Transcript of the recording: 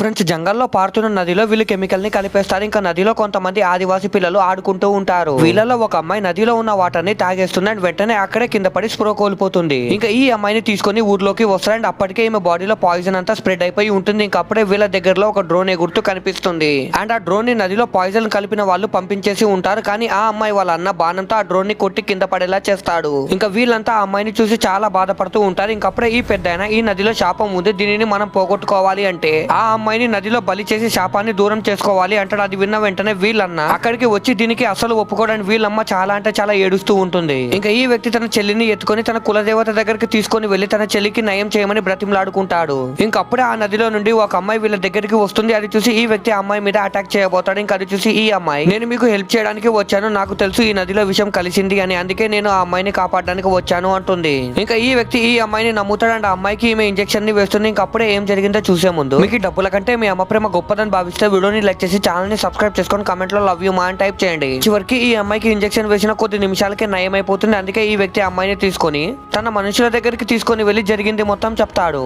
Friends జంగల్లో పారుతున్న నదిలో వీళ్ళు కెమికల్ని కలిపేస్తారు. ఇంకా నదిలో కొంతమంది ఆదివాసి పిల్లలు ఆడుకుంటూ ఉంటారు. వీళ్ళలో ఒక అమ్మాయి నదిలో ఉన్న వాటర్ని తాగేస్తుంది అండ్ వెంటనే అక్కడే కింద పడి స్ప్రో కోల్పోతుంది. ఇంకా ఈ అమ్మాయిని తీసుకొని ఊర్లోకి వస్తారు అండ్ అప్పటికే ఈమె బాడీలో పాయిజన్ అంతా స్ప్రెడ్ అయిపోయి ఉంటుంది. ఇంకా అప్పుడే వీళ్ళ దగ్గరలో ఒక డ్రోన్ ఎగురుతూ కనిపిస్తుంది. అండ్ ఆ డ్రోన్ని నదిలో పాయిజన్ కలిపిన వాళ్ళు పంపించేసి ఉంటారు. కానీ ఆ అమ్మాయి వాళ్ళ అన్న బాణంతో ఆ డ్రోన్ని కొట్టి కింద పడేలా చేస్తాడు. ఇంకా వీళ్ళంతా ఆ అమ్మాయిని చూసి చాలా బాధపడుతూ ఉంటారు. ఇంకప్పుడే ఈ పెద్ద ఈ నదిలో శాపం ఉంది. దీనిని మనం పోగొట్టుకోవాలి అంటే ఆ అమ్మాయి అమ్మాయిని నదిలో బలి చేసి శాపాన్ని దూరం చేసుకోవాలి అంటాడు. అది విన్న వెంటనే వీళ్ళన్న అక్కడికి వచ్చి దీనికి అసలు ఒప్పుకోవడానికి వీళ్ళమ్మ చాలా అంటే చాలా ఏడుస్తూ ఉంటుంది. ఇంకా ఈ వ్యక్తి తన చెల్లిని ఎత్తుకొని తన కులదేవత దగ్గరికి తీసుకొని వెళ్ళి తన చెల్లికి నయం చేయమని బ్రతిమలాడుకుంటాడు. ఇంకప్పుడే ఆ నదిలో నుండి ఒక అమ్మాయి వీళ్ళ దగ్గరికి వస్తుంది. అది చూసి ఈ వ్యక్తి ఆ అమ్మాయి మీద అటాక్ చేయబోతాడు. ఇంకా అది చూసి ఈ అమ్మాయి నేను మీకు హెల్ప్ చేయడానికి వచ్చాను. నాకు తెలుసు ఈ నదిలో విషయం కలిసింది అని. అందుకే నేను ఆ అమ్మాయిని కాపాడడానికి వచ్చాను అంటుంది. ఇంకా ఈ వ్యక్తి ఈ అమ్మాయిని నమ్ముతాడు. అండ్ ఆ అమ్మాయికి ఈమె ఇంజెక్షన్ని వేస్తుంది. ఇంకా అప్పుడే ఏం జరిగిందో చూసే ముందు మీకు డబ్బుల నాకంటే మీ అమ్మ ప్రేమ గొప్పదని భావిస్తే వీడియోని లైక్ చేసి ఛానల్ని సబ్స్క్రైబ్ చేసుకొని కమెంట్లో లవ్ యూ మా అని టైప్ చేయండి. చివరికి ఈ అమ్మాయికి ఇంజెక్షన్ వేసిన కొద్ది నిమిషాలకే నయం అయిపోతుంది అందుకే ఈ వ్యక్తి ఆ అమ్మాయిని తీసుకొని తన మనుషుల దగ్గరికి తీసుకొని వెళ్ళి జరిగింది మొత్తం చెప్తాడు.